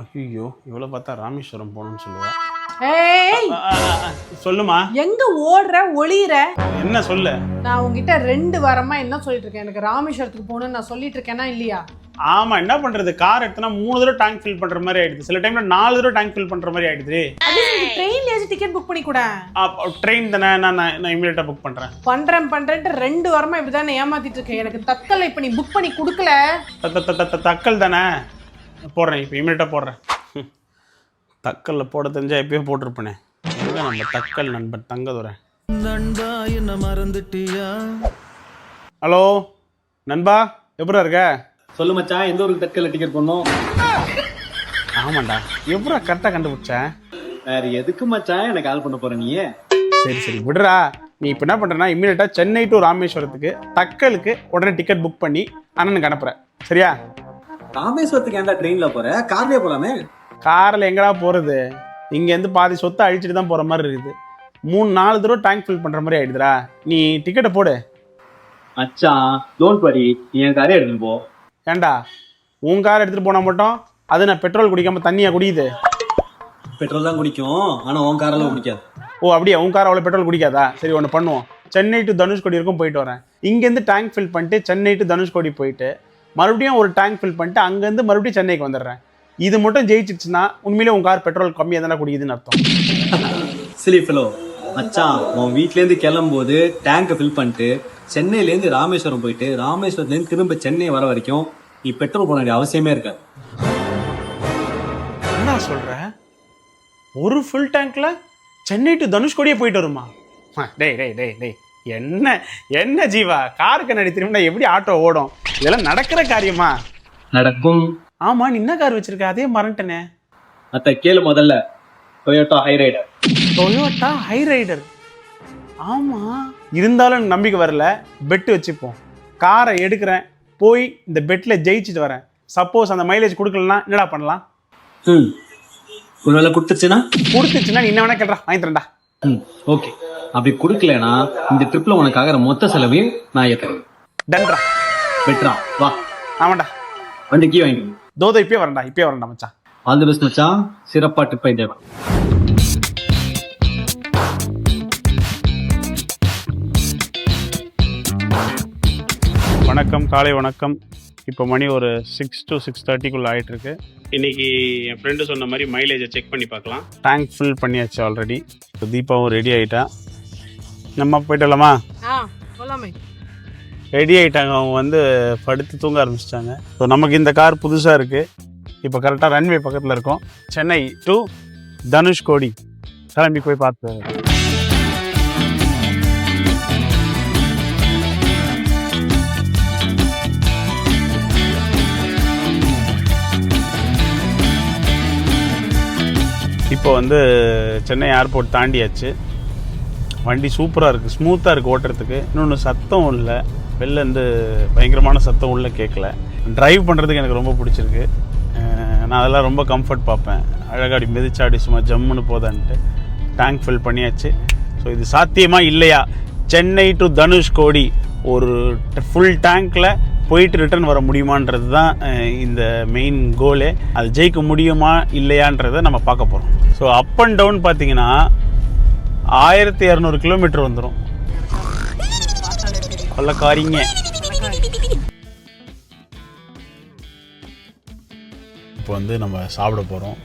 ஐயோ இவ்வளோ பார்த்தா ராமேஸ்வரம் போகணும்னு சொல்லுவா. ஏய்! சொல்லுமா. எங்க ஓடுற ஒளியிற? என்ன சொல்லு? நான் உங்ககிட்ட ரெண்டு வாரமா என்ன சொல்லிட்டு இருக்கேன்? எனக்கு ராமேஸ்வரத்துக்கு போகணும்னு நான் சொல்லிட்டு இருக்கேனா இல்லையா? ஆமா என்ன பண்றது? கார் எடுத்தனா மூணு தடவை டேங்க் ஃபில் பண்ற மாதிரி ஆயிடுது. சில டைம்ல நாலு தடவை டேங்க் ஃபில் பண்ற மாதிரி ஆயிடுது. ட்ரெயின்லயாச்சும் டிக்கெட் புக் பண்ணி கூட. ட்ரெயின் தானே நான் நான் இமீடியட்டா புக் பண்றேன். பண்றேன் பண்றேன்ட்டு ரெண்டு வாரமா இப்படிதான் ஏமாத்திட்டு இருக்கேன் எனக்கு தக்கலை இப்ப நீ புக் பண்ணி கொடுக்கல. தக்கல் தானே? போடுறேன் இப்போ இமீடியட்டா போடுறேன். தக்கல்ல போட தெரிஞ்சா எப்பயோ போட்டிருப்பேனே. நம்ம தக்கல் நண்பன் தங்கதுரை? நண்பா என்ன மறந்துட்டியா? ஹலோ நண்பா எப்படா இருக்க? சொல்லு மச்சான் எந்த ஊருக்கு தட்கல்ல டிக்கெட் பண்ணோம் ஆமாண்டா. எப்படா கரெக்டாக கண்டுபிடிச்சேன் வேற எதுக்கு மச்சான் எனக்கு கால் பண்ண போற நீ சரி சரி விடுறா. நீ இப்போ என்ன பண்ணுறனா இம்மீடியட்டாக சென்னை டு ராமேஸ்வரத்துக்கு தக்கலுக்கு உடனே டிக்கெட் புக் பண்ணி அண்ணனுக்கு அனுப்புகிறேன் சரியா? ராமேஸ்வரத்துக்கு ஏன்டா ட்ரெயின்ல போற? கார்லயே போலாமே? காரில் எங்கடா போகிறது இங்கேருந்து பாதி சொத்தை அழிச்சிட்டு தான் போகிற மாதிரி இருக்குது. மூணு நாலு தடவை டேங்க் ஃபில் பண்ணுற மாதிரி ஆயிடுதுடா. நீ டிக்கெட்டை போடு. மச்சான் டோன்ட் வரி நீ என் காரே எடுத்துட்டு போ. ஏன்டா உன் கார் எடுத்துகிட்டு போனால் மட்டும் அது நான் பெட்ரோல் குடிக்காம தண்ணியாக குடியுது? பெட்ரோல் தான் குடிக்கும். ஆனா உன் காரெல்லாம் குடிக்காது. ஓ அப்படியா? உன் கார் அவ்வளோ பெட்ரோல் குடிக்காதா? சரி ஒன்று பண்ணுவோம். சென்னை டு தனுஷ்கோடி வரைக்கும் போயிட்டு வரேன். இங்கேருந்து டேங்க் ஃபில் பண்ணிட்டு சென்னை டு தனுஷ்கோடி போயிட்டு மறுபடியும் ஒரு டேங்க் ஃபில் பண்ணிட்டு அங்கேருந்து மறுபடியும் சென்னைக்கு வந்துடுறேன். இது மட்டும் ஜெயிச்சிடுச்சுன்னா உண்மையிலே உன் கார் பெட்ரோல் கம்மியாக தானே குடிக்குதுன்னு அர்த்தம். சிலி ஃபெலோ மச்சான் உன் வீட்ல இருந்து கிளம்பும்போது டேங்கை ஃபில் பண்ணிட்டு சென்னையில இருந்து ராமேஸ்வரம் போயிட்டு ராமேஸ்வரத்துல இருந்து திரும்ப சென்னை வர வரைக்கும் நீ பெட்ரோல் போட வேண்டிய அவசியமே இருக்காது. என்ன சொல்கிற ஒரு ஃபுல் டேங்க்ல சென்னை டு தனுஷ்கோடியே போயிட்டு வருமா? டேய் டேய் டேய் டேய். என்ன என்ன ஜீவா? கார் கண்ணாடி திரும்பினா எப்படி ஆட்டோ ஓடும்? இதெல்லாம் நடக்கிற காரியமா? நடக்கும். ஆமா நீ என்ன கார் வச்சிருக்க? அதே மறந்துட்டனே. அத்த கேளு முதல்ல. Toyota Hyryder Toyota Hyryder ஆமா. இருந்தாலும் நம்பிக்கை வரல. பெட்டு வச்சுப்போம். காரை எடுக்கிறேன். போய் இந்த பெட்டில் ஜெயிச்சுட்டு வரேன். சப்போஸ் அந்த மைலேஜ் கொடுக்கலன்னா என்னடா பண்ணலாம்? ம். ஒருவேளை கொடுத்துருச்சுன்னா கொடுத்துச்சுன்னா நீ என்ன வேணா கேட்றா வாங்கி தரேன்டா. ம். ஓகே. அப்படி கொடுக்கலனா இந்த ட்ரிப்ல உனக்கு ஆகிற மொத்த செலவையும் நான் ஏற்றுறேன் டன்ரா பெட்ரா வா. ஆமாண்டா வண்டி கீ வாங்கிக்கணும் தோதை இப்பயே வரேன்டா இப்பயே வரேன்டா மச்சான். ஆல் தி பெஸ்ட் மச்சான். சிறப்பா ட்ரிப் என்ஜாய் பண்ணு வணக்கம் காலை வணக்கம். இப்போ மணி ஒரு சிக்ஸ் டு சிக்ஸ் தேர்ட்டிக்குள்ளே ஆகிட்டுருக்கு இன்னைக்கு என் ஃப்ரெண்டு சொன்ன மாதிரி மைலேஜை செக் பண்ணி பார்க்கலாம். டேங்க் ஃபில் பண்ணியாச்சு ஆல்ரெடி தீபாவும் ரெடி ஆகிட்டா நம்ம போயிட்டலாமா? ரெடி ஆகிட்டாங்க அவங்க வந்து படுத்து தூங்க ஆரம்பிச்சிட்டாங்க. ஸோ நமக்கு இந்த கார் புதுசாக இருக்குது இப்போ கரெக்டாக ரன்வே பக்கத்தில் இருக்கோம். சென்னை டு தனுஷ்கோடி கிளம்பி போய் பார்த்து இப்போ வந்து சென்னை ஏர்போர்ட் தாண்டியாச்சு. வண்டி சூப்பராக இருக்குது ஸ்மூத்தாக இருக்குது ஓட்டுறதுக்கு. இன்னொன்று சத்தம் இல்லை. வெளில இருந்து பயங்கரமான சத்தம் உள்ளே கேட்கல ட்ரைவ் பண்ணுறதுக்கு எனக்கு ரொம்ப பிடிச்சிருக்கு. நான் அதெல்லாம் ரொம்ப கம்ஃபர்ட் பார்ப்பேன். அழகாடி மிதிச்சாடி சும்மா ஜம்முன்னு போதான்ட்டு டேங்க் ஃபில் பண்ணியாச்சு. ஸோ இது சாத்தியமாக இல்லையா? சென்னை டு தனுஷ்கோடி ஒரு ஃபுல் டேங்க்கில் போயிட்டு ரிட்டர்ன் வர முடியுமான்றது தான் இந்த மெயின் கோலே அது ஜெயிக்க முடியுமா இல்லையான்றதை நம்ம பார்க்க போகிறோம் ஸோ அப் அண்ட் டவுன் பார்த்தீங்கன்னா ஆயிரத்தி இரநூறு கிலோமீட்டர் வந்துடும் கொள்ளக்காரிங்க. இப்போ வந்து நம்ம சாப்பிட போகிறோம்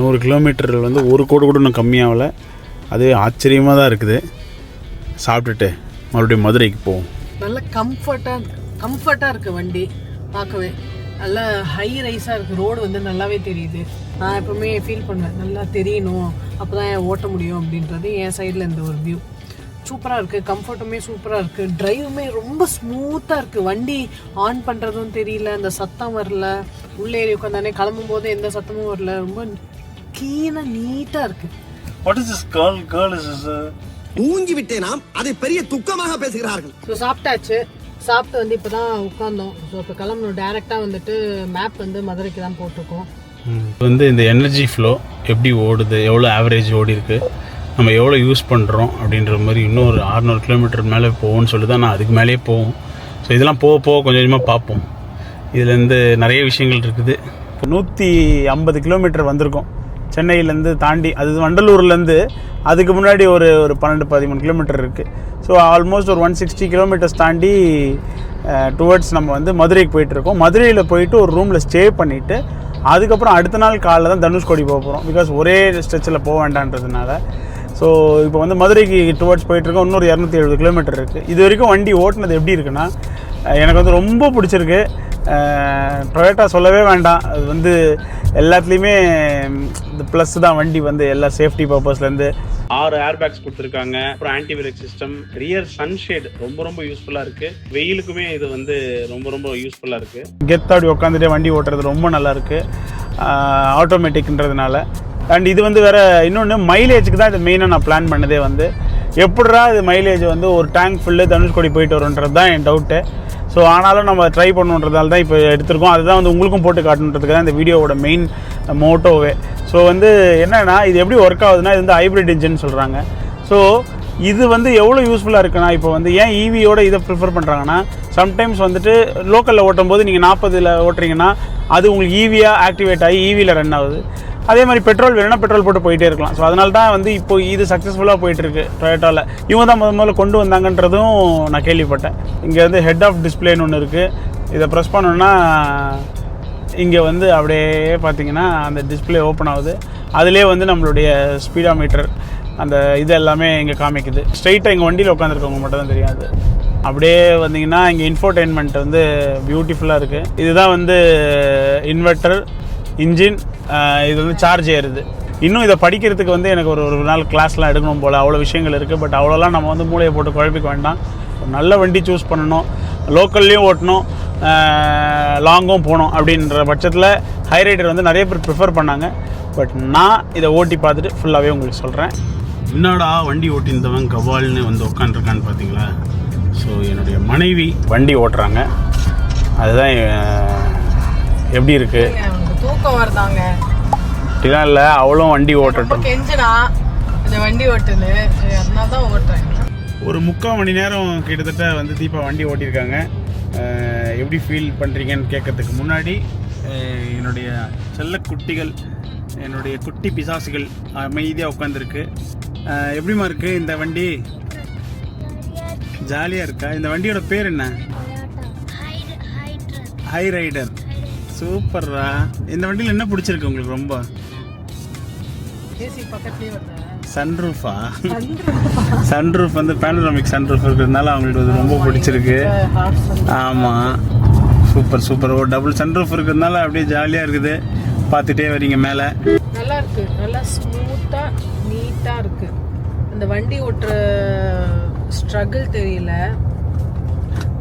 நூறு கிலோமீட்டர் வந்து ஒரு கோடி கூட இன்னும் கம்மியாகல. அது ஆச்சரியமாக தான் இருக்குது. சாப்பிட்டுட்டு மறுபடியும் மதுரைக்கு போவோம். நல்ல கம்ஃபர்ட்டாக கம்ஃபர்ட்டாக இருக்குது வண்டி. பார்க்கவே. நல்லா ஹை ரைஸாக இருக்குது ரோடு வந்து நல்லாவே தெரியுது. நான் எப்பவுமே ஃபீல் பண்ணுவேன். நல்லா தெரியணும். அப்போ தான் ஓட்ட முடியும் அப்படின்றது என் சைடில் இந்த ஒரு வியூ சூப்பராக இருக்குது கம்ஃபர்ட்டுமே சூப்பராக இருக்குது டிரைவுமே ரொம்ப ஸ்மூத்தாக இருக்குது வண்டி ஆன் பண்ணுறதும் தெரியல அந்த சத்தம் வரல. உள்ளே ஏறி உட்காந்தானே கிளம்பும் போது எந்த சத்தமும் வரல. ரொம்ப க்ளீனாக நீட்டாக இருக்குது what is this girl girl is ஊங்கி விட்டேனாம் அதை பெரிய துக்கமாக பேசுகிறார்கள். ஸோ சாப்பிட்டாச்சு. சாப்பிட்டு வந்து இப்போ தான் உட்காந்தோம் ஸோ இப்போ கிளம்பணும் டேரெக்டாக வந்துட்டு மேப் வந்து மதுரைக்கு தான் போட்டிருக்கோம். வந்து இந்த எனர்ஜி ஃப்ளோ எப்படி ஓடுது எவ்வளோ ஆவரேஜ் ஓடி இருக்கு நம்ம எவ்வளோ யூஸ் பண்ணுறோம் அப்படின்ற மாதிரி இன்னொரு அறநூறு கிலோமீட்டர் மேலே போகும்னு சொல்லி தான் நான் அதுக்கு மேலேயே போவோம் ஸோ இதெல்லாம் போக போக கொஞ்சம் கொஞ்சமாக பார்ப்போம். இதுலேருந்து நிறைய விஷயங்கள் இருக்குது. நூற்றி ஐம்பது கிலோமீட்டர் வந்திருக்கோம். சென்னையிலேருந்து தாண்டி அது வண்டலூர்லேருந்து அதுக்கு முன்னாடி ஒரு ஒரு பன்னெண்டு பதிமூணு கிலோமீட்டர் இருக்குது ஸோ ஆல்மோஸ்ட் ஒரு ஒன் சிக்ஸ்டி கிலோமீட்டர்ஸ் தாண்டி டுவர்ட்ஸ் நம்ம வந்து மதுரைக்கு போயிட்டுருக்கோம் மதுரையில் போயிட்டு ஒரு ரூமில் ஸ்டே பண்ணிவிட்டு அதுக்கப்புறம் அடுத்த நாள் காலைல தான் தனுஷ்கோடி போக போகிறோம் பிகாஸ் ஒரே ஸ்ட்ரெச்சில் போக வேண்டான்றதுனால. ஸோ இப்போ வந்து மதுரைக்கு டுவர்ட்ஸ் போயிட்டுருக்கோம் இன்னொரு இரநூத்தி எழுபது கிலோமீட்டர் இருக்குது இது வரைக்கும் வண்டி ஓட்டுனது எப்படி இருக்குன்னா எனக்கு வந்து ரொம்ப பிடிச்சிருக்கு. டொயேட்டா சொல்லவே வேண்டாம். அது வந்து எல்லாத்துலேயுமே இந்த ப்ளஸ் தான் வண்டி வந்து எல்லா சேஃப்டி பர்பஸ்லேருந்து ஆறு ஏர் பேக்ஸ் கொடுத்துருக்காங்க. அப்புறம் anti brake system rear sunshade ரொம்ப ரொம்ப யூஸ்ஃபுல்லாக இருக்குது வெயிலுக்குமே இது வந்து ரொம்ப ரொம்ப யூஸ்ஃபுல்லாக இருக்குது கெத்தாடி உட்காந்துட்டே வண்டி ஓட்டுறது ரொம்ப நல்லா இருக்குது ஆட்டோமேட்டிக்ன்றதுனால அண்ட் இது வந்து வேற இன்னொன்று மைலேஜுக்கு தான் இது மெயினாக நான் பிளான் பண்ணதே வந்து. எப்படிடா இது மைலேஜ் வந்து ஒரு டேங்க் ஃபுல்லு தனுஷ்கோடி போயிட்டு வரும்ன்றது தான் என் டவுட்டு ஸோ ஆனாலும் நம்ம ட்ரை பண்ணுன்றதால தான் இப்போ எடுத்திருக்கோம். அதுதான் வந்து உங்களுக்கும் போட்டு காட்டணுன்றதுக்கு தான் இந்த வீடியோவோட மெயின் மோட்டோவே ஸோ வந்து என்னென்னா இது எப்படி ஒர்க் ஆகுதுன்னா இது வந்து ஹைப்ரிட் இன்ஜின் சொல்கிறாங்க ஸோ இது வந்து எவ்வளோ யூஸ்ஃபுல்லாக இருக்குன்னா இப்போ வந்து ஏன் e ஈவியோட இதை ப்ரிஃபர் பண்ணுறாங்கன்னா சம்டைம்ஸ் வந்துட்டு லோக்கலில் ஓட்டும் போது நீங்கள் நாற்பதில் ஓட்டுறீங்கன்னா அது உங்களுக்கு e ஈவியாக ஆக்டிவேட் ஆகி e ஈவியில் ரன் ஆகுது. அதே மாதிரி பெட்ரோல் வேணும்னா பெட்ரோல் போட்டு போயிட்டே இருக்கலாம். ஸோ அதனால தான் வந்து இப்போ இது சக்ஸஸ்ஃபுல்லாக போயிட்டுருக்கு டொயோட்டாவில் இவங்க தான் முத முதல்ல கொண்டு வந்தாங்கன்றதும் நான் கேள்விப்பட்டேன். இங்கே வந்து ஹெட் ஆஃப் டிஸ்பிளேன்னு ஒன்று இருக்குது இதை ப்ரெஸ் பண்ணோன்னா இங்கே வந்து அப்படியே பார்த்தீங்கன்னா அந்த டிஸ்ப்ளே ஓப்பன் ஆகுது. அதிலே வந்து நம்மளுடைய ஸ்பீடா மீட்டர் அந்த இது எல்லாமே இங்கே காமிக்குது. ஸ்ட்ரைட்டாக எங்கள் வண்டியில் உட்காந்துருக்கவங்க மட்டும் தான் தெரியாது. அப்படியே வந்தீங்கன்னா இங்கே இன்ஃபோர்டெயின்மெண்ட் வந்து பியூட்டிஃபுல்லாக இருக்குது இதுதான் வந்து இன்வெர்ட்டர் இன்ஜின் இது வந்து சார்ஜ் ஏறுது. இன்னும் இதை படிக்கிறதுக்கு வந்து எனக்கு ஒரு ஒரு நாள் கிளாஸ்லாம் எடுக்கணும் போல். அவ்வளோ விஷயங்கள் இருக்குது பட் அவ்வளோலாம் நம்ம வந்து மூளையை போட்டு குழப்பிக்க வேண்டாம். நல்ல வண்டி சூஸ் பண்ணணும். லோக்கல்லையும் ஓட்டணும். லாங்கும் போகணும் அப்படின்ற பட்சத்தில் ஹை ரைடர் வந்து நிறைய பேர் ப்ரிஃபர் பண்ணாங்க. பட் நான் இதை ஓட்டி பார்த்துட்டு ஃபுல்லாகவே உங்களுக்கு சொல்கிறேன் என்னடா வண்டி ஓட்டியிருந்தவன் கவால்னு வந்து உட்காந்துருக்கான்னு பார்த்தீங்களா? ஸோ என்னுடைய மனைவி வண்டி ஓட்டுறாங்க. அதுதான் எப்படி இருக்குது தூக்கம் வருதாங்க. அப்படிலாம் இல்லை அவளும் வண்டி ஓட்டட்டும். கெஞ்சினா இந்த வண்டி ஓட்டுன்னு அதனால தான் ஓட்டுறேன். ஒரு முக்கால் மணி நேரம் கிட்டத்தட்ட வந்து தீபா வண்டி ஓட்டியிருக்காங்க. எப்படி ஃபீல் பண்ணுறீங்கன்னு கேட்கறதுக்கு முன்னாடி என்னுடைய செல்ல குட்டிகள் என்னுடைய குட்டி பிசாசுகள் அமைதியாக உட்காந்துருக்கு எப்படிம்மா இருக்குது இந்த வண்டி? ஜாலியாக இருக்கா. இந்த வண்டியோட பேர் என்ன? Hyryder. சூப்பர்ரா இந்த வண்டியில் என்ன பிடிச்சிருக்கு உங்களுக்கு ரொம்ப? சன்ரூஃபா சன்ரூஃப் வந்து பேனராமிக் சன்ரூஃப் இருக்கிறதுனால அவங்களுக்கு அது ரொம்ப பிடிச்சிருக்கு. ஆமாம் சூப்பர் சூப்பர் ஒரு டபுள் சன்ரூஃப் இருக்கிறதுனால அப்படியே ஜாலியாக இருக்குது. பார்த்துட்டே வரீங்க மேலே. நல்லா இருக்கு. நல்லா ஸ்மூத்தா நீட்டா இருக்கு. அந்த வண்டி ஓட்டுற ஸ்ட்ரகிள் தெரியல.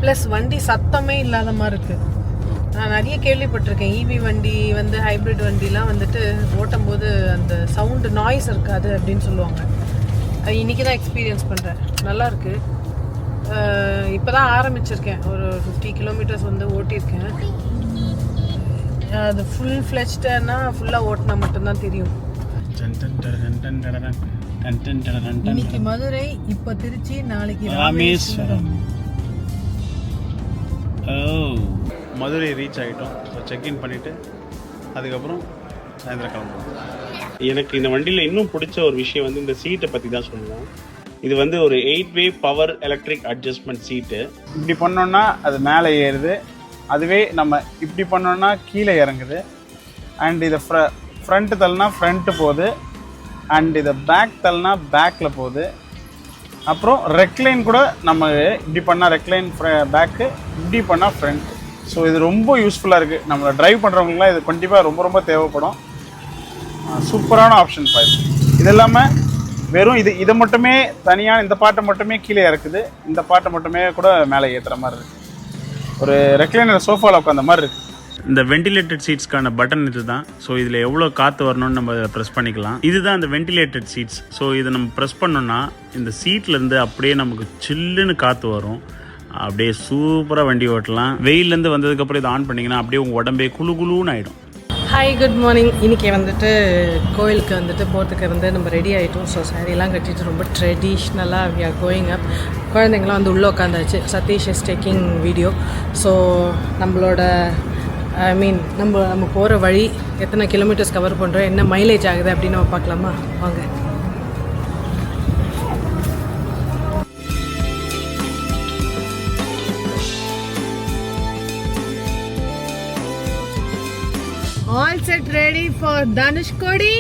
ப்ளஸ் வண்டி சத்தமே இல்லாத மாதிரி இருக்கு. நான் நிறைய கேள்விப்பட்டிருக்கேன் ஈவி வண்டி வந்து ஹைப்ரிட் வண்டிலாம் வந்துட்டு ஓட்டும் போது அந்த சவுண்டு நாய்ஸ் இருக்காது அப்படின்னு சொல்லுவாங்க அது இன்னைக்கு தான் எக்ஸ்பீரியன்ஸ் பண்ணுறேன் நல்லா இருக்கு இப்போ தான் ஆரம்பிச்சிருக்கேன் ஒரு ஃபிஃப்டி கிலோமீட்டர்ஸ் வந்து ஓட்டியிருக்கேன் அது ஃபுல் ஃப்ளெஷ்டனா ஃபுல்லாக ஓட்டினா மட்டும்தான் தெரியும். இன்னைக்கு மதுரை இப்போ திருச்சி நாளைக்கு ராமேஸ்வரம் ஓ மதுரை ரீச் ஆகிட்டோம் ஸோ செக்இன் பண்ணிவிட்டு அதுக்கப்புறம் சாயந்தரம் கிளம்புவோம் எனக்கு இந்த வண்டியில் இன்னும் பிடிச்ச ஒரு விஷயம் வந்து இந்த சீட்டை பற்றி தான் சொல்லணும். இது வந்து ஒரு eight way power electric adjustment seat இப்படி பண்ணோன்னா அது மேலே ஏறுது. அதுவே நம்ம இப்படி பண்ணோன்னா கீழே இறங்குது. அண்ட் இதை ஃப்ர ஃப்ரண்ட்டு தள்ளினா ஃப்ரண்ட்டு போகுது. அண்ட் இதை பேக் தள்ளினா பேக்கில் போகுது. அப்புறம் ரெக்லைன் கூட நம்ம இப்படி பண்ணால் ரெக்லைன் பேக்கு இப்படி பண்ணால் ஃப்ரண்ட் ஸோ இது ரொம்ப யூஸ்ஃபுல்லாக இருக்குது நம்மளை ட்ரைவ் பண்ணுறவங்களாம் இது கண்டிப்பாக ரொம்ப ரொம்ப தேவைப்படும். சூப்பரான ஆப்ஷன் பாரு இது. இல்லாமல் வெறும் இது இதை மட்டுமே தனியாக இந்த பாட்டை மட்டுமே கீழே இறக்குது. இந்த பாட்டை மட்டுமே கூட மேலே ஏற்றுற மாதிரி இருக்குது ஒரு ரெக்லைனர் சோஃபாவில் உட்காந்த மாதிரி இருக்குது இந்த வெண்டிலேட்டட் சீட்ஸ்க்கான பட்டன் இது தான் ஸோ இதில் எவ்வளோ காற்று வரணும்னு நம்ம ப்ரெஸ் பண்ணிக்கலாம். இதுதான் அந்த வெண்டிலேட்டட் சீட்ஸ் ஸோ இதை நம்ம ப்ரெஸ் பண்ணோன்னா இந்த சீட்லேருந்து அப்படியே நமக்கு சில்லுன்னு காற்று வரும். அப்படியே சூப்பராக வண்டி ஓட்டலாம். வெயிலேருந்து வந்ததுக்கப்புறம் இதை ஆன் பண்ணிங்கன்னா அப்படியே உங்கள் உடம்பே குளு குளுன்னு ஆகிடும் ஹாய் குட் மார்னிங் இன்றைக்கி வந்துட்டு கோயிலுக்கு வந்துட்டு போகிறதுக்கு வந்து நம்ம ரெடி ஆகிட்டோம் ஸோ சாரீலாம் கட்டிட்டு ரொம்ப ட்ரெடிஷ்னலாக வி ஆர் கோயிங் அப் குழந்தைங்களாம் வந்து உள்ளே உட்காந்தாச்சு Satish is taking video so நம்மளோட ஐ மீன் நம்ம நம்ம போகிற வழி எத்தனை கிலோமீட்டர்ஸ் கவர் பண்ணுறோம் என்ன மைலேஜ் ஆகுது அப்படின்னு நம்ம பார்க்கலாமா? வாங்க. All set ready for Dhanushkodi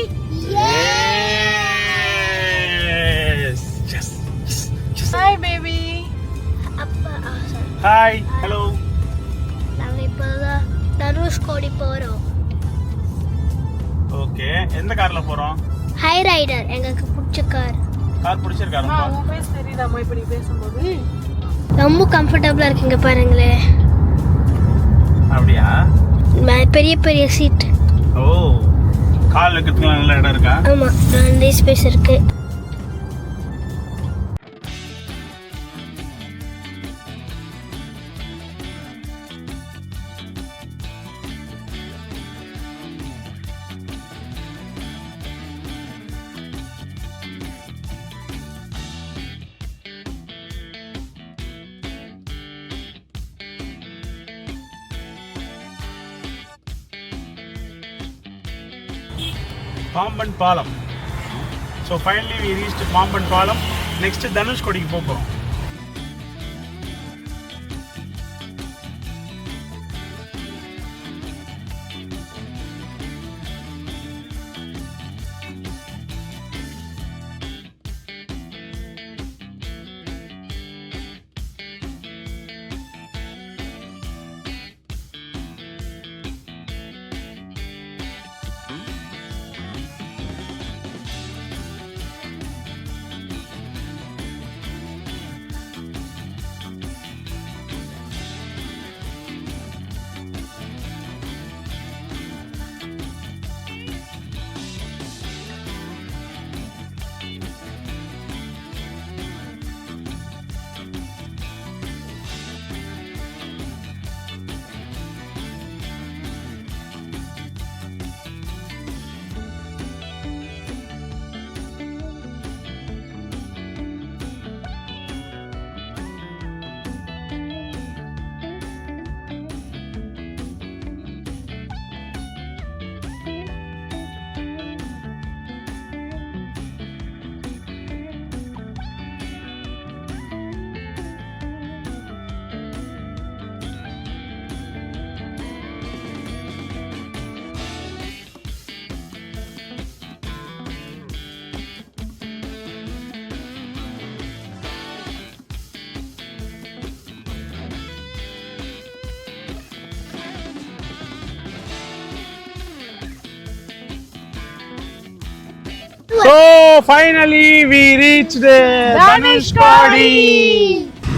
hi baby அப்பா ஹாய் ஹலோ நாங்கள் இப்போ தனுஷ்கோடி போகிறோம் ஓகே எந்த காரில் போகிறோம் ஹை ரைடர் எங்களுக்கு பிடிச்ச கார் கார் பிடிச்சிருக்கா ரொம்ப உன் பேஸ் தெரியுதாம்மா இப்போ நீ பேசும்போது? ரொம்ப கம்ஃபர்டபுளாக இருக்குங்க பாருங்களேன் அப்படியா? பெரிய பெரிய சீட் ஓ கால் வைக்கிறதுக்குலாம் நல்ல இடம் இருக்கா? ஆமாம் ரெண்டே ஸ்பேஸ் இருக்கு. பாலம். So finally we reach Pamban பாலம் நெக்ஸ்ட்டு தனுஷ்கோடிக்கு போக போகிறோம் so finally we reach Dhanushkodi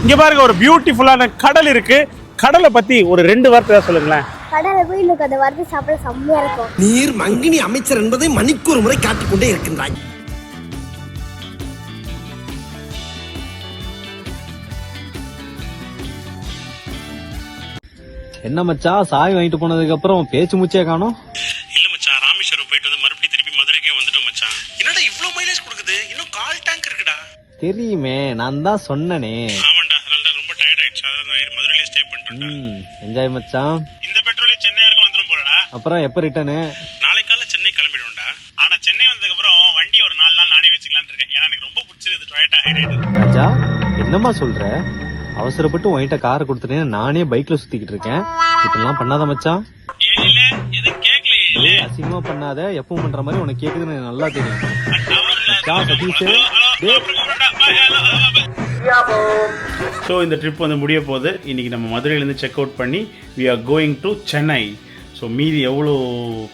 இங்க பாருங்க ஒரு பியூட்டிஃபுல்லான கடல் இருக்கு. கடலை பத்தி ஒரு ரெண்டு வார்த்தை சொல்லுங்களேன். கடலை போய் எனக்கு அந்த வாரத்தை சாப்பிட செம்மையாக இருக்கும். நீர் மங்கினி அமைச்சர் என்பதை மணிக்கு ஒரு முறை காட்டிக்கொண்டே இருக்கின்றாய். என்ன மச்சான் சாய் வாங்கிட்டு போனதுக்கு அப்புறம் பேச்சு மூச்சே காணோம்? தெரியுமே நான் தான் சொன்னனே. ஆமாண்டா அதனால தான் ரொம்ப டயர்ட் ஆயிடுச்சு. அதான் மதுரையிலே ஸ்டே பண்ணிட்டோம் ம் என்ஜாய் மச்சான். இந்த பெட்ரோலே சென்னை வரைக்கும் வந்துடும் போலடா. அப்புறம் எப்போ ரிட்டனு நாளை காலைல சென்னை கிளம்பிடுவோம்டா. ஆனா சென்னை வந்ததுக்கு அப்புறம் வண்டி ஒரு நாலு நாள் நானே வச்சுக்கலாம்னு இருக்கேன். ஏன்னா எனக்கு ரொம்ப பிடிச்சிருக்கு டொயேட்டா ஹைரைடர் ராஜா என்னம்மா சொல்ற? அவசரப்பட்டு உன்கிட்ட காரை கொடுத்துட்டேன்னு நானே பைக்ல சுத்திக்கிட்டு இருக்கேன். இப்படிலாம் பண்ணாத மச்சான். இல்ல எதுவும் கேட்கல ஏய், அசிங்கமா பண்ணாத. எப்பவும் பண்ற மாதிரி உனக்கு கேக்குதுன்னு நல்லா தெரியும். மச்சான் சதீஷ் டேய், ஸோ இந்த ட்ரிப் வந்து முடிய போகுது இன்னைக்கு நம்ம மதுரையிலேருந்து செக் அவுட் பண்ணி we are going to Chennai so மீதி எவ்வளோ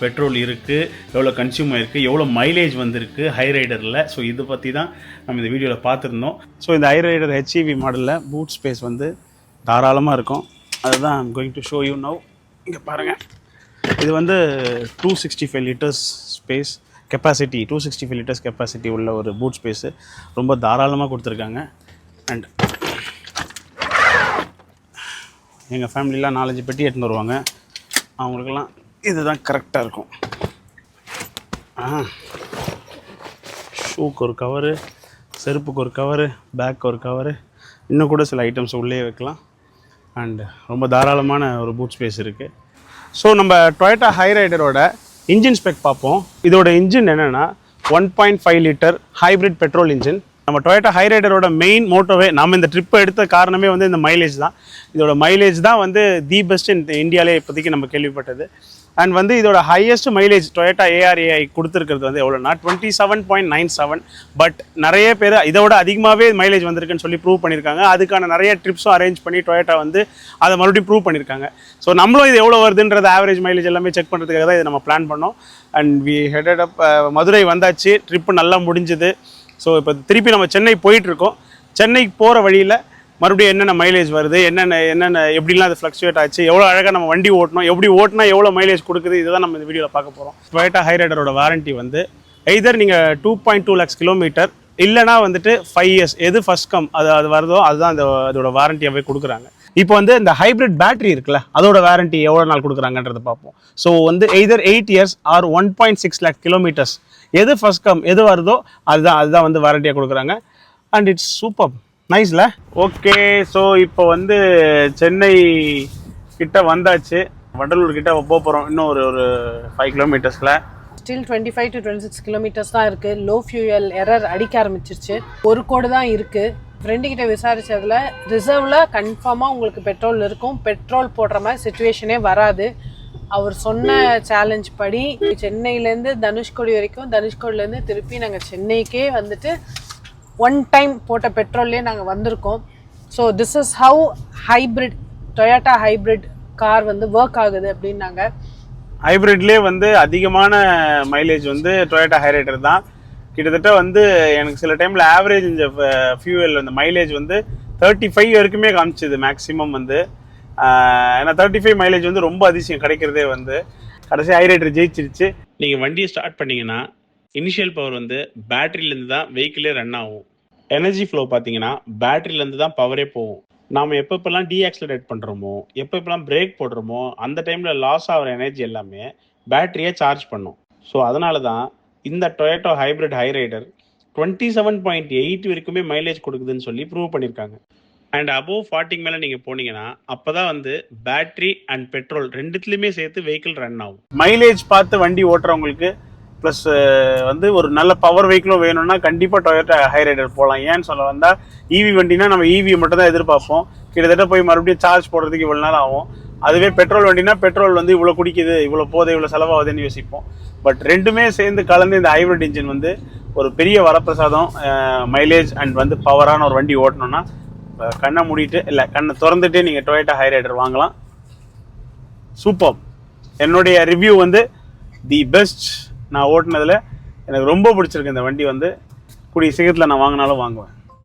பெட்ரோல் இருக்குது எவ்வளோ கன்சியூம் ஆயிருக்கு எவ்வளோ மைலேஜ் வந்திருக்கு ஹை ரைடரில் ஸோ இதை பற்றி தான் நம்ம இந்த வீடியோவில் பார்த்துருந்தோம். ஸோ இந்த ஹை ரைடர் ஹெச்இவி மாடலில் பூட் ஸ்பேஸ் வந்து தாராளமாக இருக்கும். அதுதான் I'm going to show you now இங்கே பாருங்கள் இது வந்து two sixty five litres space capacity two sixty five litres capacity உள்ள ஒரு பூட் ஸ்பேஸு ரொம்ப தாராளமாக கொடுத்துருக்காங்க. அண்ட் எங்கள் ஃபேமிலியெலாம் நாலஞ்சு பெட்டி எடுத்துன்னு வருவாங்க. அவங்களுக்கெல்லாம் இதுதான் கரெக்டாக இருக்கும். ஆ. ஷூக்கு ஒரு கவரு செருப்புக்கு ஒரு கவரு பேக்கு ஒரு கவரு இன்னும் கூட சில ஐட்டம்ஸ் உள்ளே வைக்கலாம். அண்டு ரொம்ப தாராளமான ஒரு பூட் ஸ்பேஸ் இருக்குது ஸோ நம்ம டொயட்டா ஹைரைடரோட இன்ஜின் ஸ்பெக் பார்ப்போம். இதோட இன்ஜின் என்னென்னா one point five litre hybrid petrol engine நம்ம டொயட்டா ஹைரைடரோட மெயின் மோட்டோவே நம்ம இந்த ட்ரிப்பை எடுத்த காரணமே வந்து இந்த மைலேஜ் தான். இதோட மைலேஜ் தான் வந்து தி பெஸ்ட் இந்த இந்தியாவிலே இப்போதைக்கு நம்ம கேள்விப்பட்டது. அண்ட் வந்து இதோட ஹையஸ்ட் மைலேஜ் டொயேட்டா ஏஆர்ஏஐ கொடுத்துருக்கிறது வந்து எவ்வளோனா twenty seven point nine seven but நிறைய பேர் இதோட அதிகமாகவே மைலேஜ் வந்திருக்குன்னு சொல்லி ப்ரூவ் பண்ணியிருக்காங்க. அதுக்கான நிறைய ட்ரிப்ஸும் அரேஞ்ச் பண்ணி டொயேட்டா வந்து அதை மறுபடியும் ப்ரூவ் பண்ணியிருக்காங்க. ஸோ நம்மளும் இது எவ்வளோ வருதுன்றது ஆவரேஜ் மைலேஜ் எல்லாமே செக் பண்ணுறதுக்காக தான் இதை நம்ம பிளான் பண்ணோம். And we headed up Madurai வந்தாச்சு. ட்ரிப்பு நல்லா முடிஞ்சுது. ஸோ இப்போ திருப்பி நம்ம சென்னை போயிட்டுருக்கோம். சென்னைக்கு போகிற வழியில் மறுபடியும் என்னென்ன மைலேஜ் வருது? என்னென்ன என்னென்ன எப்படிலாம் அது ஃப்ளக்சுவேட் ஆச்சு? எவ்வளோ அழகாக நம்ம வண்டி ஓட்டணும்? எப்படி ஓட்டினா எவ்வளோ மைலேஜ் கொடுக்குது? இதுதான் நம்ம இந்த வீடியோவில் பார்க்க போகிறோம் டொயட்டா ஹைரைடரோட வாரண்ட்டி வந்து எய்தர் நீங்கள் two point two lakhs kilometre இல்லைனா வந்துட்டு ஃபைவ் இயர்ஸ் எது ஃபர்ஸ்ட் கம் அது அது வருதோ அதுதான் அந்த அதோட வாரண்டியாகவே கொடுக்குறாங்க. இப்போ வந்து இந்த ஹைப்ரிட் பேட்டரி இருக்குல்ல அதோட வாரண்டி எவ்வளோ நாள் கொடுக்குறாங்கன்றத பார்ப்போம். ஸோ வந்து either eight years or one point six lakh kilometres எது ஃபர்ஸ்ட் கம் எது வருதோ அதுதான் அதுதான் வந்து வாரண்டியாக கொடுக்குறாங்க. அண்ட் இட்ஸ் சூப்பர் நைஸ்ல ஓகே ஸோ இப்போ வந்து சென்னை கிட்ட வந்தாச்சு. வண்டலூர் கிட்ட போக போகிறோம் இன்னும் ஒரு ஒரு five கிலோமீட்டர்ஸில் still twenty five to twenty six kilometres தான் இருக்குது லோ ஃபியூயல் எரர் அடிக்க ஆரம்பிச்சிருச்சு. ஒரு கோடு தான் இருக்குது ஃப்ரெண்டு கிட்ட ரிசர்வில் கன்ஃபார்மாக உங்களுக்கு பெட்ரோல் இருக்கும். பெட்ரோல் போடுற மாதிரி சுச்சுவேஷனே வராது. அவர் சொன்ன சேலஞ்ச் படி சென்னையிலேருந்து தனுஷ்கோடி வரைக்கும் தனுஷ்கோடிலேருந்து திருப்பி நாங்கள் சென்னைக்கே வந்துட்டு ஒன் டைம் போட்ட பெட்ரோல்லே நாங்கள் வந்திருக்கோம். So this is how hybrid Toyota hybrid car வந்து ஒர்க் ஆகுது அப்படின்னாங்க. ஹைப்ரிட்லேயே வந்து அதிகமான மைலேஜ் வந்து டொயோட்டா ஹைரைடர் தான். கிட்டத்தட்ட வந்து எனக்கு சில டைமில் ஆவரேஜ் இந்த uh, ஃபியூவல் அந்த மைலேஜ் வந்து தேர்ட்டி ஃபைவ் வரைக்குமே காமிச்சிது மேக்ஸிமம் வந்து. ஏன்னா தேர்ட்டி ஃபைவ் மைலேஜ் வந்து ரொம்ப அதிசயம். கிடைக்கிறதே வந்து கடைசி ஹைரைடர் ஜெயிச்சிருச்சு. நீங்கள் வண்டியை ஸ்டார்ட் பண்ணீங்கன்னா இனிஷியல் பவர் வந்து பேட்டரியிலேருந்து தான் வெஹிக்கிளே ரன் ஆகும். எனர்ஜி ஃப்ளோ பார்த்தீங்கன்னா பேட்டரியிலேருந்து தான் பவரே போகும். நாம் எப்பப்பெல்லாம் டீஆக்சலரேட் பண்ணுறோமோ எப்பப்பெல்லாம் பிரேக் போடுறோமோ அந்த டைமில் லாஸ் ஆகிற எனர்ஜி எல்லாமே பேட்டரியை சார்ஜ் பண்ணும். ஸோ அதனால தான் இந்த Toyota hybrid Hyryder twenty seven point eight வரைக்குமே மைலேஜ் கொடுக்குதுன்னு சொல்லி ப்ரூவ் பண்ணியிருக்காங்க அண்ட் அபோவ் ஃபார்ட்டிக்கு மேலே நீங்கள் போனீங்கன்னா அப்போ தான் வந்து பேட்டரி அண்ட் பெட்ரோல் ரெண்டுத்துலேயுமே சேர்த்து வெஹிக்கிள் ரன் ஆகும். மைலேஜ் பார்த்து வண்டி ஓட்டுறவங்களுக்கு ப்ளஸ் வந்து ஒரு நல்ல பவர் வெஹிக்கிளும் வேணும்னா கண்டிப்பாக டொயோட்டா ஹைரைடர் போகலாம் ஏன்னு சொல்ல வந்தால் ஈவி வண்டினா நம்ம ஈவி மட்டும் தான் எதிர்பார்ப்போம். கிட்டத்தட்ட போய் மறுபடியும் சார்ஜ் போடுறதுக்கு இவ்வளோ நாள் ஆகும். அதுவே பெட்ரோல் வண்டினா பெட்ரோல் வந்து இவ்வளோ குடிக்குது இவ்வளோ போதை இவ்வளோ செலவாகுதுன்னு யோசிப்போம். பட் ரெண்டுமே சேர்ந்து கலந்து இந்த ஹைப்ரிட் இன்ஜின் வந்து ஒரு பெரிய வரப்பிரசாதம் மைலேஜ் அண்ட் வந்து பவரான ஒரு வண்டி ஓட்டணும்னா கண்ணை மூடிட்டு இல்லை கண்ணை திறந்துட்டு நீங்கள் டொயோட்டா ஹைரைடர் வாங்கலாம். சூப்பர். என்னுடைய ரிவ்யூ வந்து தி பெஸ்ட் நான் ஓட்டினதில் எனக்கு ரொம்ப பிடிச்சிருக்கு இந்த வண்டி வந்து. கூடிய சீக்கிரத்தில் நான் வாங்கினாலும் வாங்குவேன்.